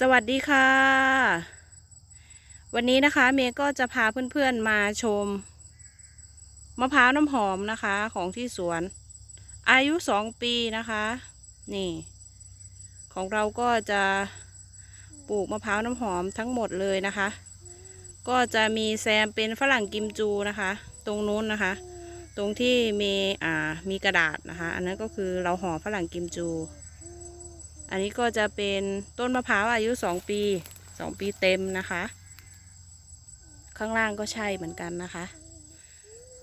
สวัสดีค่ะ วันนี้นะคะเมย์ก็จะพาเพื่อนๆมาชม มะพร้าวน้ำหอมนะคะของที่สวน อายุสองปีนะคะ นี่ ของเราก็จะปลูกมะพร้าวน้ำหอมทั้งหมดเลยนะคะ ก็จะมีแซมเป็นฝรั่งกิมจูนะคะ ตรงนู้นนะคะ ตรงที่มีอ่ามีกระดาษนะคะ อันนั้นก็คือเราห่อฝรั่งกิมจู อันนี้ก็จะเป็นต้นมะพร้าวอายุสองปีสองปีเต็มนะคะ ข้างล่างก็ใช่เหมือนกันนะคะ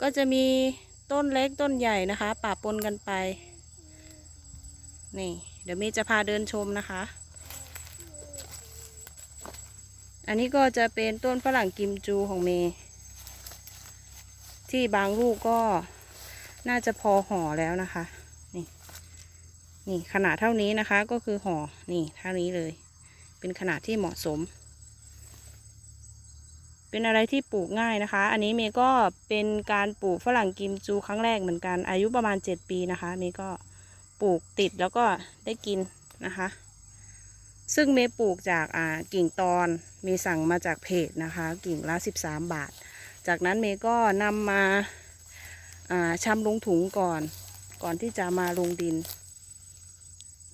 ก็จะมีต้นเล็กต้นใหญ่นะคะปะปนกันไป นี่ เดี๋ยวเมย์จะพาเดินชมนะคะ อันนี้ก็จะเป็นต้นฝรั่งกิมจูของเมย์ที่บางลูกก็น่าจะพอห่อแล้วนะคะ นี่ขนาดเท่านี้นะคะก็คือห่อนี่เท่านี้เลย เป็นขนาดที่เหมาะสม เป็นอะไรที่ปลูกง่ายนะคะ อันนี้เมย์ก็เป็นการปลูกฝรั่งกิมจูครั้งแรกเหมือนกัน อายุประมาณ 7 ปีนะคะ เมย์ก็ปลูกติดแล้วก็ได้กินนะคะ ซึ่งเมย์ปลูกจากอ่ากิ่งตอนเมีสั่งมาจากเพจนะคะ กิ่งละ 13 บาท จากนั้นเมย์ก็นำมาอ่าชำลงถุงก่อน ก่อนที่จะมาลงดิน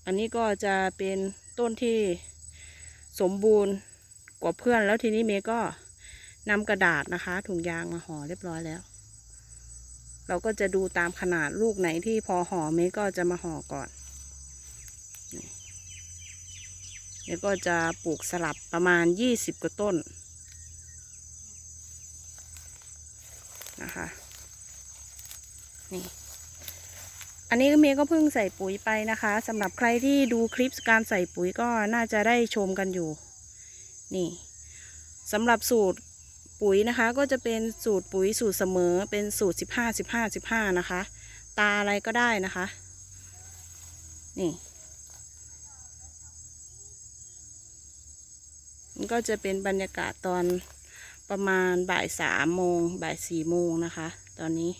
อันนี้ก็จะเป็นต้นที่สมบูรณ์กว่าเพื่อนแล้วทีนี้เมย์ก็นำกระดาษนะคะ ถุงยางมาห่อเรียบร้อยแล้ว เราก็จะดูตามขนาดลูกไหนที่พอห่อเมย์ก็จะมาห่อก่อนนี่เมย์ก็จะปลูกสลับประมาณยี่สิบกว่าต้นนะคะนี่ อันนี้เมย์ก็เพิ่งใส่ปุ๋ยไปนะคะสำหรับใครที่ดูคลิปการใส่ปุ๋ยก็น่าจะได้ชมกันอยู่ นี่สำหรับสูตรปุ๋ยนะคะ ก็จะเป็นสูตรปุ๋ยสูตรเสมอเป็นสูตรสิบห้าสิบห้าสิบห้านะคะ ตาอะไรก็ได้นะคะ นี่ มันก็จะเป็นบรรยากาศตอนประมาณบ่ายสามโมงบ่ายสี่โมงนะคะ ตอนนี้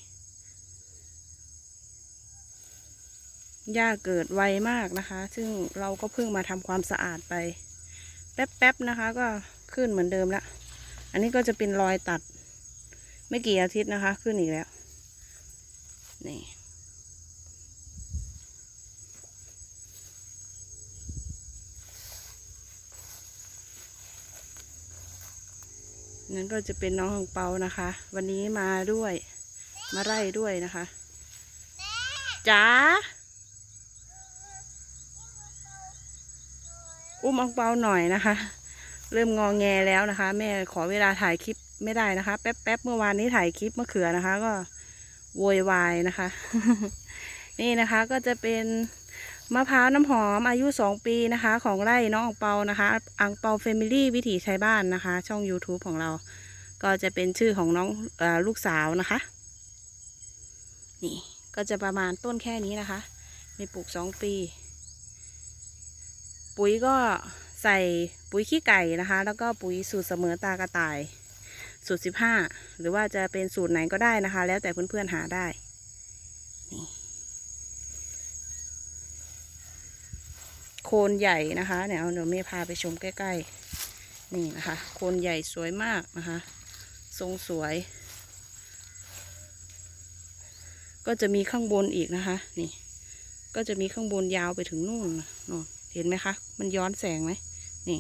หญ้าเกิดไวมากนะคะ ซึ่งเราก็เพิ่งมาทำความสะอาดไป แป๊บๆนะคะ ก็ขึ้นเหมือนเดิมละอันนี้ก็จะเป็นรอยตัด ไม่กี่อาทิตย์นะคะ ขึ้นอีกแล้วนี่นั่นก็จะเป็นน้องของเปานะคะ วันนี้มาด้วย มาไล่ด้วยนะคะจ๋า อุ้มอังเปาหน่อยนะคะ เริ่มงองแงแล้วนะคะ แม่ขอเวลาถ่ายคลิปไม่ได้นะคะ แป๊บๆเมื่อวานนี้ถ่ายคลิปมะเขือนะคะ ก็โวยวายนะคะ นี่นะคะก็จะเป็นมะพร้าวน้ำหอมอายุสองปีนะคะ ของไร่น้องอังเปานะคะอังเปาเฟมิลี่วิถีชายบ้านนะคะ ช่อง YouTube ของเรา ก็จะเป็นชื่อของน้องอลูกสาวนะคะ นี่ก็จะประมาณต้นแค่นี้นะคะ มีปลูกสองปี ปุ๋ยก็ใส่ปุ๋ยขี้ไก่นะคะ แล้วก็ปุ๋ยสูตรเสมอตากระต่าย สูตรสิบห้าหรือว่าจะเป็นสูตรไหนก็ได้นะคะ แล้วแต่เพื่อนๆหาได้นี่โคนใหญ่นะคะเนี่ยเอาเดี๋ยวเมย์พาไปชมใกล้ๆนี่นะคะ โคนใหญ่สวยมากนะคะ ทรงสวย ก็จะมีข้างบนอีกนะคะ นี่ ก็จะมีข้างบนยาวไปถึงนู่นนะนู่น เห็นไหมคะ มันย้อนแสงไหมนี่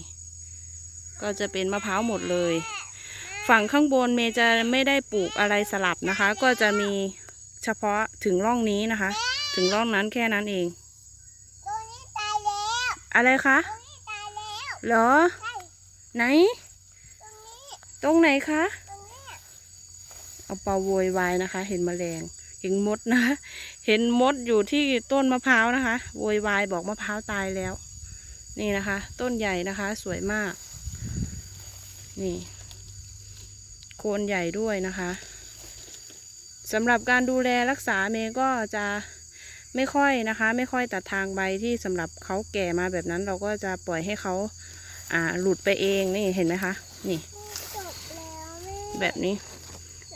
ก็จะเป็นมะพร้าวหมดเลย ฝั่งข้างบนเมย์จะไม่ได้ปลูกอะไรสลับนะคะ ก็จะมีเฉพาะถึงร่องนี้นะคะ ถึงร่องนั้นแค่นั้นเอง ตัวนี้ตายแล้วอะไรคะตัวนี้ตายแล้วเหรอ ใช่ไหน ตรงนี้ ตรงไหนคะ ตรงเนี้เอาเปาโวยวายนะคะ เห็นแมลง เห็นมดนะ เห็นมดอยู่ที่ต้นมะพร้าวนะคะ โวยวายบอกมะพร้าวตายแล้ว นี่นะคะ ต้นใหญ่นะคะสวยมาก นี่ โคนใหญ่ด้วยนะคะสำหรับการดูแลรักษาเมย์ก็จะไม่ค่อยนะคะ ไม่ค่อยตัดทางใบที่สำหรับเขาแก่มาแบบนั้น เราก็จะปล่อยให้เขาอ่าหลุดไปเองนี่เห็นไหมคะ นี่จบแล้วแม่แบบนี้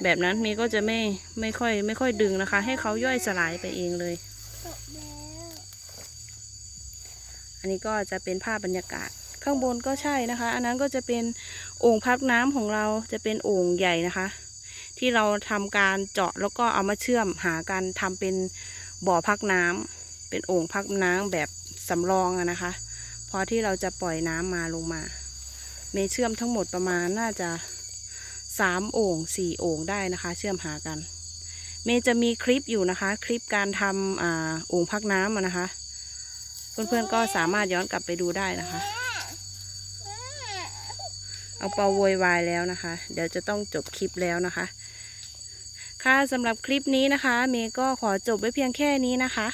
แบบนั้นเมย์ก็จะไม่ไม่ค่อย ไม่ค่อยดึงนะคะ ให้เขาย่อยสลายไปเองเลย จบแล้ว อันนี้ก็จะเป็นภาพบรรยากาศ ข้างบนก็ใช่นะคะ อันนั้นก็จะเป็นโอ่งพักน้ำของเราจะเป็นโอ่งใหญ่นะคะ ที่เราทำการเจาะแล้วก็เอามาเชื่อมหากันทำเป็นบ่อพักน้ำเป็นโอ่งพักน้ำแบบสำรองอะนะคะ พอที่เราจะปล่อยน้ำมาลงมา เมเชื่อมทั้งหมดประมาณน่าจะสามโอ่งสี่โอ่งได้นะคะ เชื่อมหากัน เมจะมีคลิปอยู่นะคะ คลิปการทำอ่าโอ่งพักน้ำอะนะคะ เพื่อนๆก็สามารถย้อนกลับไปดูได้นะคะ เอาเปาโวยวายแล้วนะคะ เดี๋ยวจะต้องจบคลิปแล้วนะคะ ค่ะสำหรับคลิปนี้นะคะ เมย์ก็ขอจบไว้เพียงแค่นี้นะคะ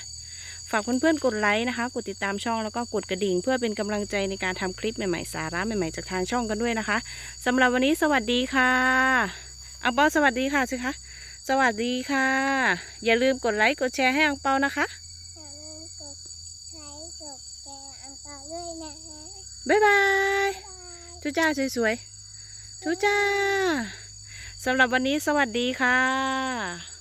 ฝากเพื่อนๆกดไลค์นะคะ กดติดตามช่องแล้วก็กดกระดิ่ง เพื่อเป็นกำลังใจในการทำคลิปใหม่ๆสาระใหม่ๆจากทางช่องกันด้วยนะคะสำหรับวันนี้สวัสดีค่ะอังเปาสวัสดีค่ะสิคะสวัสดีค่ะ อย่าลืมกดไลค์กดแชร์ให้อังเปานะคะ ใช้กดแชร์อันต่อด้วยนะบ๊ายบายบ๊ายบายทุจ้าสวยๆทุจ้าสำหรับวันนี้สวัสดีค่ะ